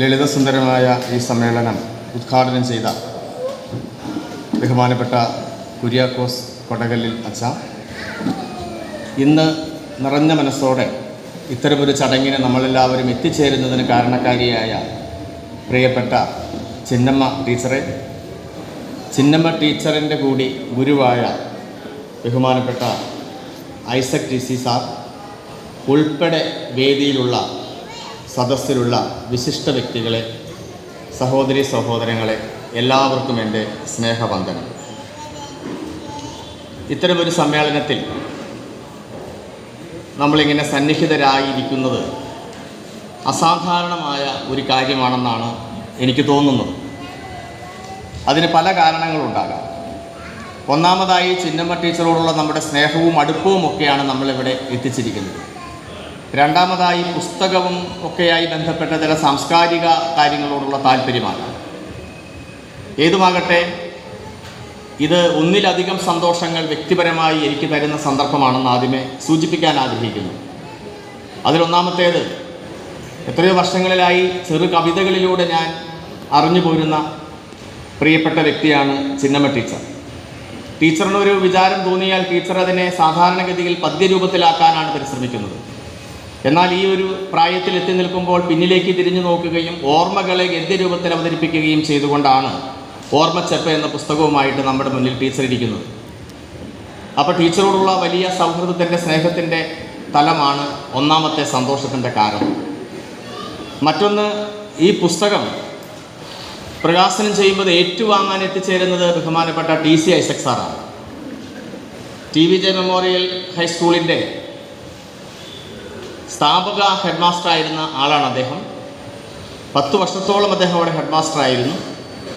ലളിതസുന്ദരമായ ഈ സമ്മേളനം ഉദ്ഘാടനം ചെയ്ത ബഹുമാനപ്പെട്ട കുര്യാക്കോസ് കൊടകല്ലിൽ അച്ച ഇന്ന് നിറഞ്ഞ മനസ്സോടെ ഇത്തരമൊരു ചടങ്ങിന് നമ്മളെല്ലാവരും എത്തിച്ചേരുന്നതിന് കാരണക്കാരിയായ പ്രിയപ്പെട്ട ചിന്നമ്മ ടീച്ചറെ. ചിന്നമ്മ ടീച്ചറിന്റെ കൂടി ഗുരുവായ ബഹുമാനപ്പെട്ട ഐസക് ടി സി സാർ ഉൾപ്പെടെ വേദിയിലുള്ള സദസ്സിലുള്ള വിശിഷ്ട വ്യക്തികളെ സഹോദരി സഹോദരങ്ങളെ എല്ലാവർക്കും എന്റെ സ്നേഹവന്ദനം. ഇത്തരമൊരു സമ്മേളനത്തിൽ നമ്മളിങ്ങനെ സന്നിഹിതരായിരിക്കുന്നത് അസാധാരണമായ ഒരു കാര്യമാണെന്നാണ് എനിക്ക് തോന്നുന്നത്. അതിന് പല കാരണങ്ങളുണ്ടാകാം. ഒന്നാമതായി ചിന്നമ്മ ടീച്ചറോടുള്ള നമ്മുടെ സ്നേഹവും അടുപ്പവും ഒക്കെയാണ് നമ്മളിവിടെ എത്തിച്ചിരിക്കുന്നത്. രണ്ടാമതായി പുസ്തകവും ഒക്കെയായി ബന്ധപ്പെട്ട ചില സാംസ്കാരിക കാര്യങ്ങളോടുള്ള താല്പര്യമാണ്. ഏതുമാകട്ടെ ഇത് ഒന്നിലധികം സന്തോഷങ്ങൾ വ്യക്തിപരമായി എനിക്ക് തരുന്ന സന്ദർഭമാണെന്ന് ആദ്യമേ സൂചിപ്പിക്കാൻ ആഗ്രഹിക്കുന്നു. അതിലൊന്നാമത്തേത് എത്രയോ വർഷങ്ങളിലായി ചെറു കവിതകളിലൂടെ ഞാൻ അറിഞ്ഞു പോരുന്ന പ്രിയപ്പെട്ട വ്യക്തിയാണ് ചിന്നമ്മ ടീച്ചർ. ടീച്ചറിനൊരു വിചാരം തോന്നിയാൽ ടീച്ചർ അതിനെ സാധാരണഗതിയിൽ പദ്യരൂപത്തിലാക്കാനാണ് പരിശ്രമിക്കുന്നത്. എന്നാൽ ഈ ഒരു പ്രായത്തിൽ എത്തി നിൽക്കുമ്പോൾ പിന്നിലേക്ക് തിരിഞ്ഞു നോക്കുകയും ഓർമ്മകളെ ഗദ്യരൂപത്തിൽ അവതരിപ്പിക്കുകയും ചെയ്തുകൊണ്ടാണ് ഓർമ്മച്ചെപ്പ എന്ന പുസ്തകവുമായിട്ട് നമ്മുടെ മുന്നിൽ ടീച്ചർ ഇരിക്കുന്നത്. അപ്പോൾ ടീച്ചറോടുള്ള വലിയ സൗഹൃദത്തിന്റെ സ്നേഹത്തിന്റെ തലമാണ് ഒന്നാമത്തെ സന്തോഷത്തിന്റെ കാരണം. മറ്റൊന്ന് ഈ പുസ്തകം പ്രകാശനം ചെയ്യുമ്പോൾ ഏറ്റുവാങ്ങാൻ എത്തിച്ചേരുന്നത് ബഹുമാനപ്പെട്ട ടി സി ഐസക് സാറാണ്. ടി വി ജെ മെമ്മോറിയൽ ഹൈസ്കൂളിന്റെ സ്ഥാപക ഹെഡ് മാസ്റ്റർ ആയിരുന്ന ആളാണ് അദ്ദേഹം. പത്ത് വർഷത്തോളം അദ്ദേഹം അവിടെ ഹെഡ് മാസ്റ്റർ ആയിരുന്നു.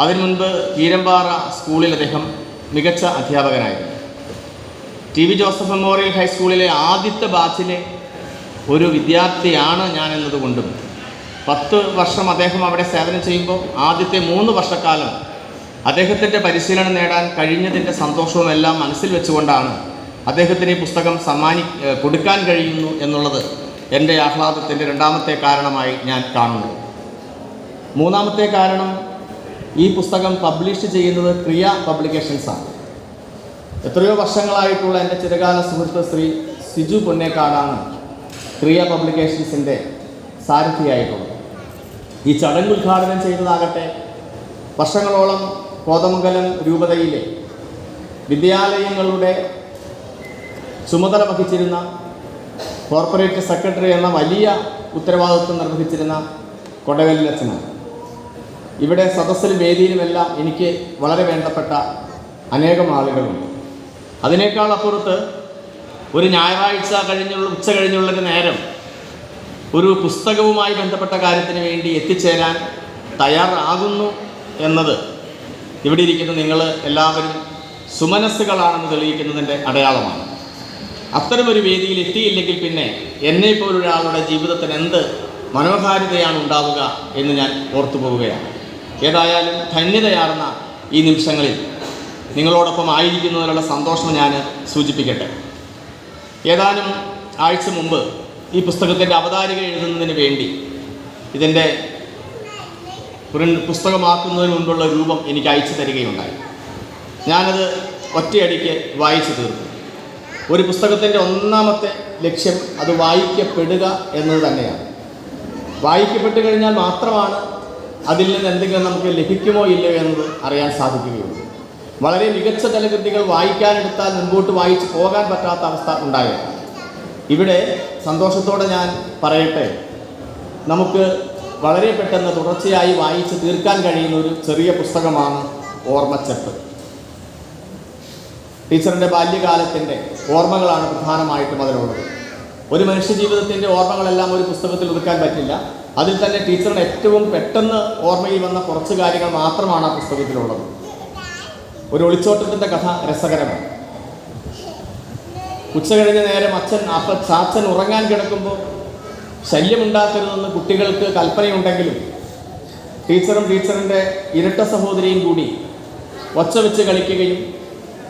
അതിനു മുൻപ് കീരമ്പാറ സ്കൂളിൽ അദ്ദേഹം മികച്ച അധ്യാപകനായിരുന്നു. ടി വി ജോസഫ് മെമ്മോറിയൽ ഹൈസ്കൂളിലെ ആദ്യത്തെ ബാച്ചിലെ ഒരു വിദ്യാർത്ഥിയാണ് ഞാൻ എന്നതുകൊണ്ടും പത്ത് വർഷം അദ്ദേഹം അവിടെ സേവനം ചെയ്യുമ്പോൾ ആദ്യത്തെ മൂന്ന് വർഷക്കാലം അദ്ദേഹത്തിന്റെ പരിശീലനം നേടാൻ കഴിഞ്ഞതിന്റെ സന്തോഷവും എല്ലാം മനസ്സിൽ വെച്ചുകൊണ്ടാണ് അദ്ദേഹത്തിന് ഈ പുസ്തകം സമ്മാനി കൊടുക്കാൻ കഴിയുന്നു എന്നുള്ളത് എന്റെ ആഹ്ലാദത്തിന്റെ രണ്ടാമത്തെ കാരണമായി ഞാൻ കാണുന്നു. മൂന്നാമത്തെ കാരണം ഈ പുസ്തകം പബ്ലിഷ് ചെയ്യുന്നത് ക്രിയ പബ്ലിക്കേഷൻസാണ് എത്രയോ വർഷങ്ങളായിട്ടുള്ള എന്റെ ചിരകാല സുഹൃത്ത് ശ്രീ സിജു പൊന്നേക്കാടാണ് ക്രിയ പബ്ലിക്കേഷൻസിന്റെ സാരഥിയായിട്ടുള്ളത്. ഈ ചടങ്ങ് ഉദ്ഘാടനം ചെയ്തതാകട്ടെ വർഷങ്ങളോളം കോതമംഗലം രൂപതയിലെ വിദ്യാലയങ്ങളുടെ ചുമതല വഹിച്ചിരുന്ന കോർപ്പറേറ്റ് സെക്രട്ടറി എന്ന വലിയ ഉത്തരവാദിത്വം നിർവഹിച്ചിരുന്ന കൊടകലിലച്ചനാണ് ഇവിടെ സദസ്സിലും വേദിയിലുമെല്ലാം എനിക്ക് വളരെ വേണ്ടപ്പെട്ട അനേകം ആളുകളുണ്ട്. അതിനേക്കാൾ അപ്പുറത്ത് ഒരു ഞായറാഴ്ച കഴിഞ്ഞുള്ള ഉച്ച കഴിഞ്ഞുള്ളൊരു നേരം ഒരു പുസ്തകവുമായി ബന്ധപ്പെട്ട കാര്യത്തിന് വേണ്ടി എത്തിച്ചേരാൻ തയ്യാറാകുന്നു എന്നത് ഇവിടെ ഇരിക്കുന്ന നിങ്ങൾ എല്ലാവരും സുമനസ്സുകളാണെന്ന് തെളിയിക്കുന്നതിന്റെ അടയാളമാണ്. അത്തരമൊരു വേദിയിൽ എത്തിയില്ലെങ്കിൽ പിന്നെ എന്നെ പോലൊരാളുടെ ജീവിതത്തിന് എന്ത് മനോഹാരിതയാണ് ഉണ്ടാവുക എന്ന് ഞാൻ ഓർത്തു പോവുകയാണ് ഏതായാലും ധന്യതയാർന്ന ഈ നിമിഷങ്ങളിൽ നിങ്ങളോടൊപ്പം ആയിരിക്കുന്നതിലുള്ള സന്തോഷം ഞാൻ സൂചിപ്പിക്കട്ടെ. ഏതാനും ആഴ്ച മുമ്പ് ഈ പുസ്തകത്തിന്റെ അവതാരിക എഴുതുന്നതിന് വേണ്ടി ഇതിന്റെ പുസ്തകമാക്കുന്നതിന് മുൻപുള്ള രൂപം എനിക്ക് അയച്ചു തരികയുണ്ടായി. ഞാനത് ഒറ്റയടിക്ക് വായിച്ചു തീർന്നു ഒരു പുസ്തകത്തിന്റെ ഒന്നാമത്തെ ലക്ഷ്യം അത് വായിക്കപ്പെടുക എന്നത് തന്നെയാണ്. വായിക്കപ്പെട്ട് കഴിഞ്ഞാൽ മാത്രമാണ് അതിൽ നിന്ന് എന്തെങ്കിലും നമുക്ക് ലഭിക്കുമോ ഇല്ലയോ എന്നത് അറിയാൻ സാധിക്കുകയുള്ളൂ. വളരെ മികച്ച ചില കൃതികൾ വായിക്കാനെടുത്താൽ മുൻപോട്ട് വായിച്ച് പോകാൻ പറ്റാത്ത അവസ്ഥ ഉണ്ടായത് ഇവിടെ സന്തോഷത്തോടെ ഞാൻ പറയട്ടെ നമുക്ക് വളരെ പെട്ടെന്ന് തുടർച്ചയായി വായിച്ച് തീർക്കാൻ കഴിയുന്ന ഒരു ചെറിയ പുസ്തകമാണ് ഓർമ്മച്ചെപ്പ്. ടീച്ചറിന്റെ ബാല്യകാലത്തിന്റെ ഓർമ്മകളാണ് പ്രധാനമായിട്ടും അതിലുള്ളത്. ഒരു മനുഷ്യ ജീവിതത്തിന്റെ ഓർമ്മകളെല്ലാം ഒരു പുസ്തകത്തിൽ ഒതുക്കാൻ പറ്റില്ല. അതിൽ തന്നെ ടീച്ചറിന് ഏറ്റവും പെട്ടെന്ന് ഓർമ്മയിൽ വന്ന കുറച്ച് കാര്യങ്ങൾ മാത്രമാണ് ആ പുസ്തകത്തിലുള്ളത്. ഒരു ഒളിച്ചോട്ടത്തിന്റെ കഥ രസകരമാണ്. ഉച്ച കഴിഞ്ഞ നേരം അച്ഛൻ അപ്പ ചാച്ചൻ ഉറങ്ങാൻ കിടക്കുമ്പോൾ ശല്യമുണ്ടാക്കരുതെന്ന് കുട്ടികൾക്ക് കൽപ്പനയുണ്ടെങ്കിലും ടീച്ചറും ടീച്ചറിന്റെ ഇരട്ട സഹോദരിയും കൂടി ഒച്ച വെച്ച് കളിക്കുകയും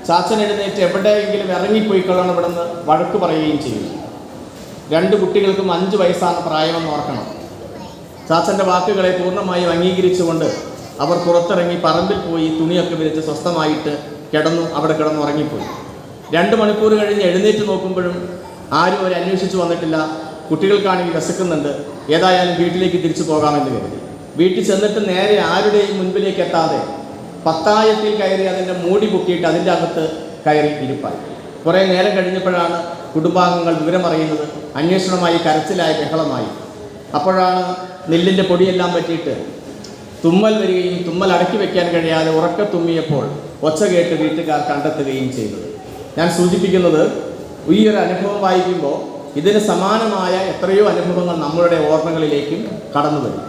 ചാച്ചൻ എഴുന്നേറ്റ് എവിടെയെങ്കിലും ഇറങ്ങിപ്പോയിക്കൊള്ളണം ഇവിടെ നിന്ന് വഴക്ക് പറയുകയും ചെയ്യുന്നു രണ്ട് കുട്ടികൾക്കും അഞ്ച് വയസ്സാണ് പ്രായമെന്ന് ഓർക്കണം. ചാച്ചന്റെ വാക്കുകളെ പൂർണമായും അംഗീകരിച്ചുകൊണ്ട് അവർ പുറത്തിറങ്ങി പറമ്പിൽ പോയി തുണിയൊക്കെ വിരിച്ച് സ്വസ്ഥമായിട്ട് കിടന്നു അവിടെ കിടന്നു ഉറങ്ങിപ്പോയി. രണ്ട് മണിക്കൂർ കഴിഞ്ഞ് എഴുന്നേറ്റ് നോക്കുമ്പോഴും ആരും അവരെ അന്വേഷിച്ചു വന്നിട്ടില്ല. കുട്ടികൾക്കാണെങ്കിൽ വിശക്കുന്നുണ്ട്. ഏതായാലും വീട്ടിലേക്ക് തിരിച്ചു പോകാമെന്ന് കരുതി. വീട്ടിൽ ചെന്നിട്ട് നേരെ ആരുടെയും മുൻപിലേക്ക് എത്താതെ പത്തായത്തിൽ കയറി അതിന്റെ മൂടി പൊക്കിയിട്ട് അതിന്റെ അകത്ത് കയറി ഇരിപ്പായി. കുറേ നേരം കഴിഞ്ഞപ്പോഴാണ് കുടുംബാംഗങ്ങൾ വിവരമറിയുന്നത്. അന്വേഷണമായി കരച്ചിലായി ബഹളമായി. അപ്പോഴാണ് നെല്ലിന്റെ പൊടിയെല്ലാം പറ്റിയിട്ട് തുമ്മൽ വരികയും തുമ്മൽ അടക്കി വയ്ക്കാൻ കഴിയാതെ ഉറക്ക തുമ്മിയപ്പോൾ ഒച്ച കേട്ട് വീട്ടുകാർ കണ്ടെത്തുകയും ചെയ്തത്. ഞാൻ സൂചിപ്പിക്കുന്നത് ഈ ഒരു അനുഭവം വായിക്കുമ്പോൾ ഇതിന് സമാനമായ എത്രയോ അനുഭവങ്ങൾ നമ്മളുടെ ഓർമ്മകളിലേക്കും കടന്നു വരും.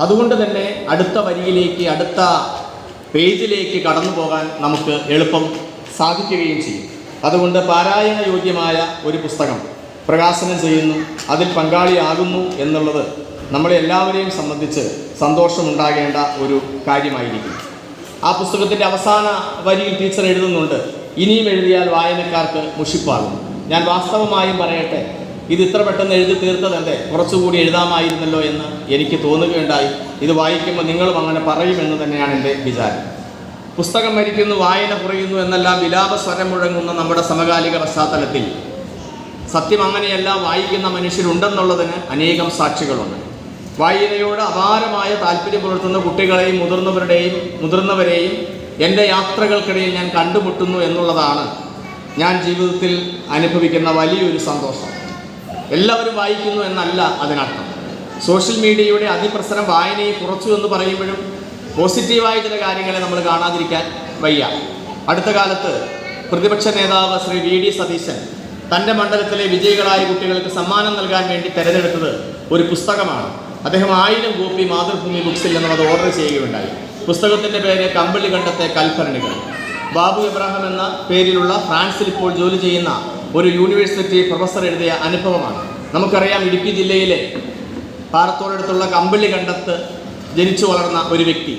അതുകൊണ്ട് തന്നെ അടുത്ത വരിയിലേക്ക് അടുത്ത പേജിലേക്ക് കടന്നു പോകാൻ നമുക്ക് എളുപ്പം സാധിക്കുകയും ചെയ്യും. അതുകൊണ്ട് പാരായണ യോഗ്യമായ ഒരു പുസ്തകം പ്രകാശനം ചെയ്യുന്നു അതിൽ പങ്കാളിയാകുന്നു എന്നുള്ളത് നമ്മളെ എല്ലാവരെയും സംബന്ധിച്ച് സന്തോഷമുണ്ടാകേണ്ട ഒരു കാര്യമായിരിക്കും. ആ പുസ്തകത്തിന്റെ അവസാന വരിയിൽ ടീച്ചർ എഴുതുന്നുണ്ട് ഇനിയും എഴുതിയാൽ വായനക്കാർക്ക് മുഷിപ്പാകും. ഞാൻ വാസ്തവമായും പറയട്ടെ ഇത് ഇത്ര പെട്ടെന്ന് എഴുതി തീർത്തതല്ലേ കുറച്ചുകൂടി എഴുതാമായിരുന്നല്ലോ എന്ന് എനിക്ക് തോന്നുകയുണ്ടായി. ഇത് വായിക്കുമ്പോൾ നിങ്ങളും അങ്ങനെ പറയുമെന്ന് തന്നെയാണ് എന്റെ വിചാരം. പുസ്തകം മരിക്കുന്നു വായന കുറയുന്നു എന്നെല്ലാം വിലാപ സ്വരം മുഴങ്ങുന്ന നമ്മുടെ സമകാലിക പശ്ചാത്തലത്തിൽ സത്യം അങ്ങനെയല്ല വായിക്കുന്ന മനുഷ്യരുണ്ടെന്നുള്ളതിന് അനേകം സാക്ഷികളുണ്ട്. വായനയോട് അപാരമായ താല്പര്യം പുലർത്തുന്ന കുട്ടികളെയും മുതിർന്നവരുടെയും മുതിർന്നവരെയും എന്റെ യാത്രകൾക്കിടയിൽ ഞാൻ കണ്ടുമുട്ടുന്നു എന്നുള്ളതാണ് ഞാൻ ജീവിതത്തിൽ അനുഭവിക്കുന്ന വലിയൊരു സന്തോഷം. എല്ലാവരും വായിക്കുന്നു എന്നല്ല അതിനർത്ഥം. സോഷ്യൽ മീഡിയയുടെ അതിപ്രസരം വായനയെ കുറച്ചു എന്ന് പറയുമ്പോഴും പോസിറ്റീവായ ചില കാര്യങ്ങളെ നമ്മൾ കാണാതിരിക്കാൻ വയ്യ. അടുത്ത കാലത്ത് പ്രതിപക്ഷ നേതാവ് ശ്രീ വി ഡി സതീശൻ തന്റെ മണ്ഡലത്തിലെ വിജയികളായ കുട്ടികൾക്ക് സമ്മാനം നൽകാൻ വേണ്ടി തിരഞ്ഞെടുത്തത് ഒരു പുസ്തകമാണ്. അദ്ദേഹം ആയിരം കോപ്പി മാതൃഭൂമി ബുക്സിൽ നിന്നും അത് ഓർഡർ ചെയ്യുകയുണ്ടായി. പുസ്തകത്തിന്റെ പേര് കമ്പിളി കണ്ടത്തെ കൽഭരണികൾ. ബാബു എബ്രഹാം എന്ന പേരിലുള്ള ഫ്രാൻസിൽ ഇപ്പോൾ ജോലി ചെയ്യുന്ന ഒരു യൂണിവേഴ്സിറ്റി പ്രൊഫസർ എഴുതിയ അനുഭവമാണ്. നമുക്കറിയാം ഇടുക്കി ജില്ലയിലെ പാറത്തോടടുത്തുള്ള കമ്പിളി കണ്ടത്ത് ജനിച്ചു വളർന്ന ഒരു വ്യക്തി.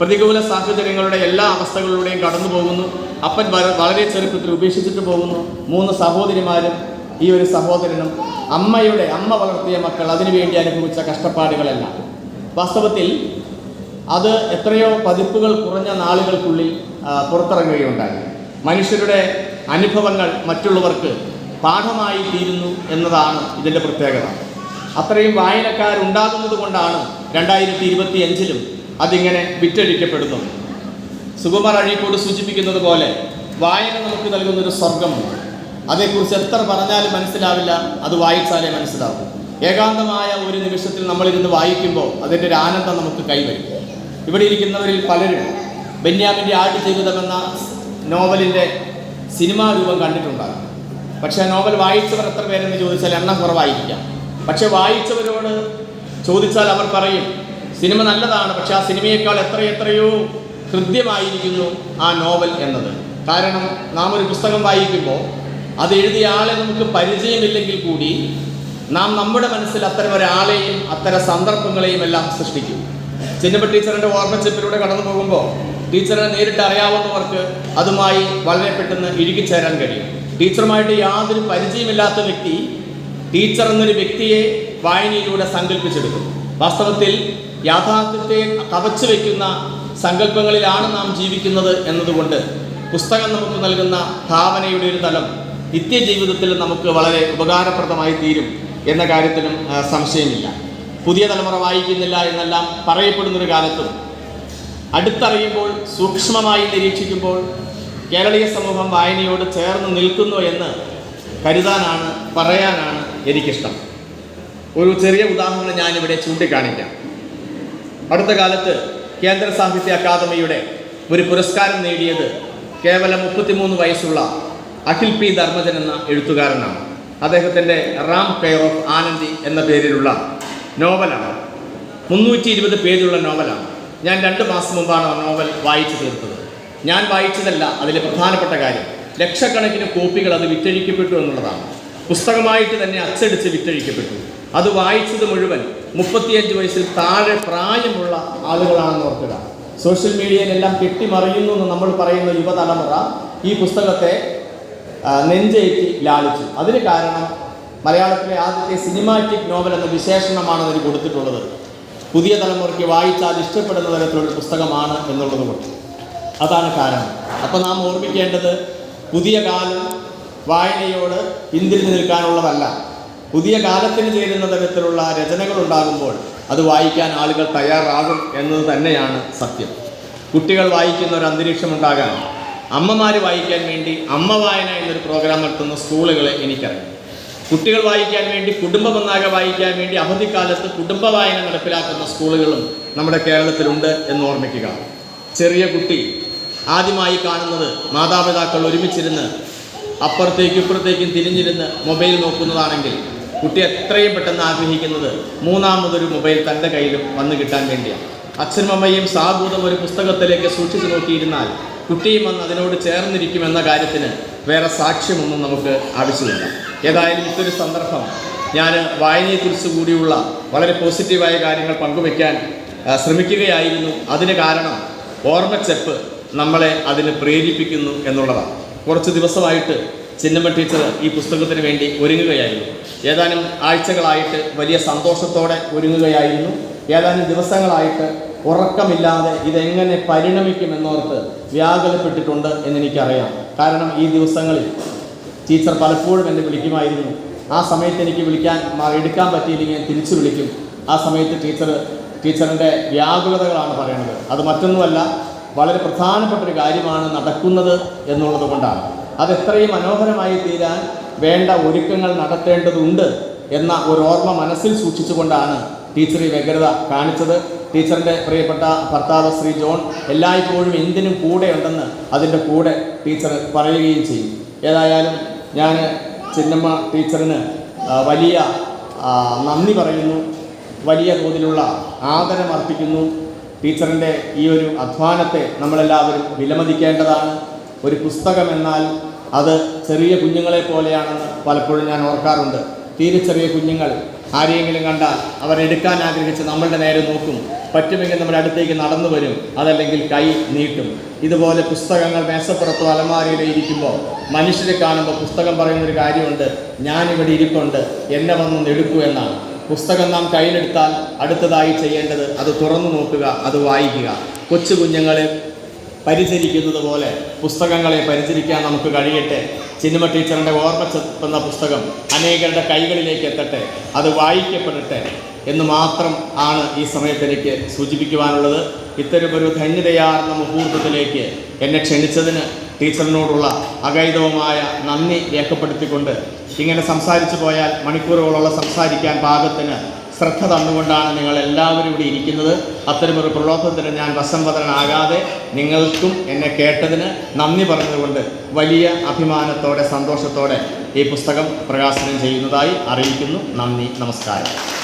പ്രതികൂല സാഹചര്യങ്ങളുടെ എല്ലാ അവസ്ഥകളിലൂടെയും കടന്നു പോകുന്നു. അപ്പൻ വളരെ ചെറുപ്പത്തിൽ ഉപേക്ഷിച്ചിട്ട് പോകുന്നു. മൂന്ന് സഹോദരിമാരും ഈ ഒരു സഹോദരനും അമ്മയുടെ അമ്മ വളർത്തിയ മക്കൾ അതിനുവേണ്ടി അനുഭവിച്ച കഷ്ടപ്പാടുകളെല്ലാം. വാസ്തവത്തിൽ അത് എത്രയോ പതിപ്പുകൾ കുറഞ്ഞ നാളുകൾക്കുള്ളിൽ പുറത്തിറങ്ങുകയുണ്ടായി. മനുഷ്യരുടെ അനുഭവങ്ങൾ മറ്റുള്ളവർക്ക് പാഠമായി തീരുന്നു എന്നതാണ് ഇതിന്റെ പ്രത്യേകത. അത്രയും വായനക്കാരുണ്ടാകുന്നത് കൊണ്ടാണ് രണ്ടായിരത്തി ഇരുപത്തി അഞ്ചിലും അതിങ്ങനെ വിറ്റഴിക്കപ്പെടുന്നത്. സുകുമാർ അഴീക്കോട് സൂചിപ്പിക്കുന്നത് പോലെ വായന നമുക്ക് നൽകുന്നൊരു സ്വർഗമുണ്ട് അതേക്കുറിച്ച് എത്ര പറഞ്ഞാലും മനസ്സിലാവില്ല അത് വായിച്ചാലേ മനസ്സിലാവും. ഏകാന്തമായ ഒരു നിമിഷത്തിൽ നമ്മളിരുന്ന് വായിക്കുമ്പോൾ അതിന്റെ ഒരു ആനന്ദം നമുക്ക് കൈവരും. ഇവിടെ ഇരിക്കുന്നവരിൽ പലരും ബെന്യാമിന്റെ ആടുജീവിതം എന്ന നോവലിന്റെ സിനിമാ രൂപം കണ്ടിട്ടുണ്ടാകും. പക്ഷേ നോവൽ വായിച്ചവർ എത്ര പേരെന്ന് ചോദിച്ചാൽ എണ്ണം കുറവായിരിക്കാം. പക്ഷെ വായിച്ചവരോട് ചോദിച്ചാൽ അവർ പറയും സിനിമ നല്ലതാണ് പക്ഷെ ആ സിനിമയേക്കാൾ എത്രയെത്രയോ ഹൃദ്യമായിരിക്കുന്നു ആ നോവൽ എന്നത്. കാരണം നാം ഒരു പുസ്തകം വായിക്കുമ്പോൾ അത് എഴുതിയ ആളെ നമുക്ക് പരിചയമില്ലെങ്കിൽ കൂടി നാം നമ്മുടെ മനസ്സിൽ അത്തരം ഒരാളെയും അത്തരം സന്ദർഭങ്ങളെയും എല്ലാം സൃഷ്ടിക്കും. ചിന്നപ്പ ടീച്ചറിന്റെ ഓർമ്മച്ചെപ്പിലൂടെ കടന്നു പോകുമ്പോൾ ടീച്ചറിനെ നേരിട്ട് അറിയാവുന്നവർക്ക് അതുമായി വളരെ പെട്ടെന്ന് ഇഴുകിച്ചേരാൻ കഴിയും. ടീച്ചറുമായിട്ട് യാതൊരു പരിചയമില്ലാത്ത വ്യക്തി ടീച്ചർ എന്നൊരു വ്യക്തിയെ വായനയിലൂടെ സങ്കല്പിച്ചെടുക്കും. വാസ്തവത്തിൽ യാഥാർത്ഥ്യത്തെ കവച്ചു വയ്ക്കുന്ന സങ്കല്പങ്ങളിലാണ് നാം ജീവിക്കുന്നത് എന്നതുകൊണ്ട് പുസ്തകം നമുക്ക് നൽകുന്ന ഭാവനയുടെ ഒരു തലം നിത്യജീവിതത്തിൽ നമുക്ക് വളരെ ഉപകാരപ്രദമായി തീരും എന്ന കാര്യത്തിലും സംശയമില്ല. പുതിയ തലമുറ വായിക്കുന്നില്ല എന്നെല്ലാം പറയപ്പെടുന്നൊരു കാലത്തും അടുത്തറിയുമ്പോൾ സൂക്ഷ്മമായി നിരീക്ഷിക്കുമ്പോൾ കേരളീയ സമൂഹം വായനയോട് ചേർന്ന് നിൽക്കുന്നു എന്ന് കരുതാനാണ് പറയാനാണ് എനിക്കിഷ്ടം. ഒരു ചെറിയ ഉദാഹരണം ഞാനിവിടെ ചൂണ്ടിക്കാണിക്കാം. അടുത്ത കാലത്ത് കേന്ദ്ര സാഹിത്യ അക്കാദമിയുടെ ഒരു പുരസ്കാരം നേടിയത് കേവലം മുപ്പത്തിമൂന്ന് വയസ്സുള്ള അഖിൽ പി ധർമ്മജൻ എന്ന എഴുത്തുകാരനാണ്. അദ്ദേഹത്തിന്റെ റാം കെയർ ഓഫ് ആനന്ദി എന്ന പേരിലുള്ള നോവലാണ്. മുന്നൂറ്റി ഇരുപത് പേജുള്ള നോവലാണ്. ഞാൻ രണ്ട് മാസം മുമ്പാണ് നോവൽ വായിച്ചു തീർത്തത്. ഞാൻ വായിച്ചതല്ല അതിലെ പ്രധാനപ്പെട്ട കാര്യം. ലക്ഷക്കണക്കിന് കോപ്പികൾ അത് വിറ്റഴിക്കപ്പെട്ടു എന്നുള്ളതാണ്. പുസ്തകമായിട്ട് തന്നെ അച്ചടിച്ച് വിറ്റഴിക്കപ്പെട്ടു. അത് വായിച്ചത് മുഴുവൻ മുപ്പത്തിയഞ്ച് വയസ്സിൽ താഴെ പ്രായമുള്ള ആളുകളാണെന്ന് ഓർക്കുക. സോഷ്യൽ മീഡിയയിലെല്ലാം കെട്ടിമറിയുന്നു എന്ന് നമ്മൾ പറയുന്ന യുവതലമുറ ഈ പുസ്തകത്തെ നെഞ്ചേറ്റി ലാളിച്ചു. അതിന് കാരണം മലയാളത്തിലെ ആദ്യത്തെ സിനിമാറ്റിക് നോവൽ എന്ന വിശേഷണമാണ് അതിന് കൊടുത്തിട്ടുള്ളത്. പുതിയ തലമുറയ്ക്ക് വായിച്ചാൽ ഇഷ്ടപ്പെടുന്ന തരത്തിലുള്ള പുസ്തകമാണ് എന്നുള്ളത് കൊണ്ട്. അതാണ് കാരണം. അപ്പോൾ നാം ഓർമ്മിക്കേണ്ടത് പുതിയ കാലം വായനയോട് പിന്തിരിഞ്ഞു നിൽക്കാനുള്ളതല്ല. പുതിയ കാലത്തിന് ചേരുന്ന തരത്തിലുള്ള രചനകൾ ഉണ്ടാകുമ്പോൾ അത് വായിക്കാൻ ആളുകൾ തയ്യാറാകും എന്നത് തന്നെയാണ് സത്യം. കുട്ടികൾ വായിക്കുന്ന ഒരു അന്തരീക്ഷം ഉണ്ടാകാൻ അമ്മമാർ വായിക്കാൻ വേണ്ടി അമ്മ വായന എന്നൊരു പ്രോഗ്രാം നടത്തുന്ന സ്കൂളുകളെ എനിക്കറിയാം. കുട്ടികൾ വായിക്കാൻ വേണ്ടി കുടുംബമൊന്നാകെ വായിക്കാൻ വേണ്ടി അവധിക്കാലത്ത് കുടുംബ വായന നടപ്പിലാക്കുന്ന സ്കൂളുകളും നമ്മുടെ കേരളത്തിലുണ്ട് എന്ന് ഓർമ്മിക്കുക. ചെറിയ കുട്ടി ആദ്യമായി കാണുന്നത് മാതാപിതാക്കൾ ഒരുമിച്ചിരുന്ന് അപ്പുറത്തേക്കും ഇപ്പുറത്തേക്കും തിരിഞ്ഞിരുന്ന് മൊബൈൽ നോക്കുന്നതാണെങ്കിൽ കുട്ടി എത്രയും പെട്ടെന്ന് ആഗ്രഹിക്കുന്നത് മൂന്നാമതൊരു മൊബൈൽ തന്റെ കയ്യിലും വന്നു കിട്ടാൻ വേണ്ടിയാണ്. അച്ഛനമ്മയും സാഭൂതം ഒരു പുസ്തകത്തിലേക്ക് സൂക്ഷിച്ചു നോക്കിയിരുന്നാൽ കുട്ടിയും വന്ന് അതിനോട് ചേർന്നിരിക്കുമെന്ന കാര്യത്തിന് വേറെ സാക്ഷ്യമൊന്നും നമുക്ക് ആവശ്യമില്ല. ഏതായാലും ഇതൊരു സന്ദർഭം. ഞാൻ വായനയെക്കുറിച്ച് കൂടിയുള്ള വളരെ പോസിറ്റീവായ കാര്യങ്ങൾ പങ്കുവയ്ക്കാൻ ശ്രമിക്കുകയായിരുന്നു. അതിന് കാരണം ഓർമ്മച്ചെപ്പ് നമ്മളെ അതിന് പ്രേരിപ്പിക്കുന്നു എന്നുള്ളതാണ്. കുറച്ച് ദിവസമായിട്ട് ചിന്നമ്മ ടീച്ചർ ഈ പുസ്തകത്തിന് വേണ്ടി ഒരുങ്ങുകയായിരുന്നു. ഏതാനും ആഴ്ചകളായിട്ട് വലിയ സന്തോഷത്തോടെ ഒരുങ്ങുകയായിരുന്നു. ഏതാനും ദിവസങ്ങളായിട്ട് ഉറക്കമില്ലാതെ ഇതെങ്ങനെ പരിണമിക്കുമെന്നോർത്ത് വ്യാകുലപ്പെട്ടിട്ടുണ്ട് എന്നെനിക്കറിയാം. കാരണം ഈ ദിവസങ്ങളിൽ ടീച്ചർ പലപ്പോഴും എന്നെ വിളിക്കുമായിരുന്നു. ആ സമയത്ത് എനിക്ക് വിളിക്കാൻ എടുക്കാൻ പറ്റിയില്ലെങ്കിൽ ഞാൻ തിരിച്ചു വിളിക്കും. ആ സമയത്ത് ടീച്ചർ ടീച്ചറിന്റെ വ്യാകുലതകളാണ് പറയുന്നത് അത് മറ്റൊന്നുമല്ല വളരെ പ്രധാനപ്പെട്ട ഒരു കാര്യമാണ് നടക്കുന്നത് എന്നുള്ളത് കൊണ്ടാണ്. അത് എത്രയും മനോഹരമായി തീരാൻ വേണ്ട ഒരുക്കങ്ങൾ നടത്തേണ്ടതുണ്ട് എന്ന ഒരു ഓർമ്മ മനസ്സിൽ സൂക്ഷിച്ചുകൊണ്ടാണ് ടീച്ചർ ഈ വ്യഗ്രത കാണിച്ചത് ടീച്ചറിന്റെ പ്രിയപ്പെട്ട ഭർത്താവ് ശ്രീ ജോൺ എല്ലായ്പ്പോഴും എന്തിനും കൂടെ ഉണ്ടെന്ന് അതിന്റെ കൂടെ ടീച്ചർ പറയുകയും ചെയ്യും. ഏതായാലും ഞാൻ ചിന്നമ്മ ടീച്ചറിന് വലിയ നന്ദി പറയുന്നു. വലിയ തോതിലുള്ള ആദരം അർപ്പിക്കുന്നു. ടീച്ചറിന്റെ ഈ ഒരു അധ്വാനത്തെ നമ്മളെല്ലാവരും വിലമതിക്കേണ്ടതാണ്. ഒരു പുസ്തകം എന്നാൽ അത് ചെറിയ കുഞ്ഞുങ്ങളെ പോലെയാണെന്ന് പലപ്പോഴും ഞാൻ ഓർക്കാറുണ്ട്. തീരെ ചെറിയ കുഞ്ഞുങ്ങൾ ആരെയെങ്കിലും കണ്ടാൽ അവരെടുക്കാൻ ആഗ്രഹിച്ച് നമ്മളുടെ നേരെ നോക്കും. പറ്റുമെങ്കിൽ നമ്മുടെ അടുത്തേക്ക് നടന്നു വരും. അതല്ലെങ്കിൽ കൈ നീട്ടും. ഇതുപോലെ പുസ്തകങ്ങൾ മേശപ്പുറത്തോ അലമാരയിലോ ഇരിക്കുമ്പോൾ മനുഷ്യരെ കാണുമ്പോൾ പുസ്തകം പറയുന്നൊരു കാര്യമുണ്ട്. ഞാനിവിടെ ഇരിപ്പുണ്ട്. എന്നെ വന്നൊന്ന് എടുക്കൂ എന്നാണ്. പുസ്തകം നാം കയ്യിലെടുത്താൽ അടുത്തതായി ചെയ്യേണ്ടത് അത് തുറന്നു നോക്കുക അത് വായിക്കുക. കൊച്ചു കുഞ്ഞുങ്ങളെ പരിചരിക്കുന്നത് പോലെ പുസ്തകങ്ങളെ പരിചരിക്കാൻ നമുക്ക് കഴിയട്ടെ. സിനിമ ടീച്ചറിന്റെ ഓർമ്മ ചെത്തുന്ന പുസ്തകം അനേകരുടെ കൈകളിലേക്ക് എത്തട്ടെ അത് വായിക്കപ്പെടട്ടെ എന്ന് മാത്രം ആണ് ഈ സമയത്ത് എനിക്ക് സൂചിപ്പിക്കുവാനുള്ളത്. ഇത്തരമൊരു ധന്യതയാർന്ന മുഹൂർത്തത്തിലേക്ക് എന്നെ ക്ഷണിച്ചതിന് ടീച്ചറിനോടുള്ള അഗൈതവുമായ നന്ദി രേഖപ്പെടുത്തിക്കൊണ്ട് ഇങ്ങനെ സംസാരിച്ചു പോയാൽ മണിക്കൂറുകളോളം സംസാരിക്കാൻ പാകത്തിന് ശ്രദ്ധ തന്നുകൊണ്ടാണ് നിങ്ങൾ എല്ലാവരും ഇവിടെ ഇരിക്കുന്നത്. അത്തരമൊരു പ്രലോഭനത്തിന് ഞാൻ വസംവദനാകാതെ നിങ്ങൾക്കും എന്നെ കേട്ടതിന് നന്ദി പറഞ്ഞതുകൊണ്ട് വലിയ അഭിമാനത്തോടെ സന്തോഷത്തോടെ ഈ പുസ്തകം പ്രകാശനം ചെയ്യുന്നതായി അറിയിക്കുന്നു. നന്ദി നമസ്കാരം.